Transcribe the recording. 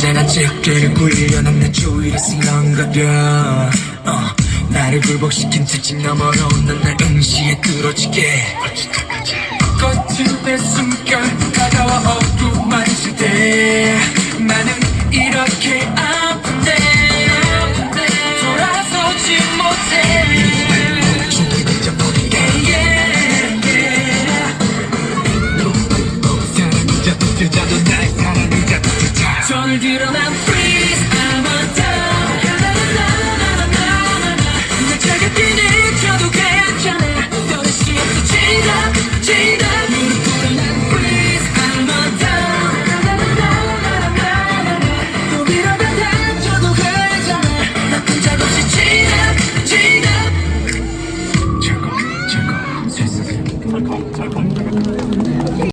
언제나 제게를 굴려넘는 내 주위를 쓰는가벼 어, 나를 굴복시킨 특징 너머로 온난 날 응시에 끌어지게. 거친 내 순간 손을 들어 난 freeze. I'm a dog 날 차갑게 느껴도 괜찮아. 또다시 없어 지덕 지덕 무릎 꿇어 난 freeze. I'm a dog 또 밀어봐 다쳐도 괜찮아. 나쁜 적 없이 지덕 지덕 철거 철거 세상에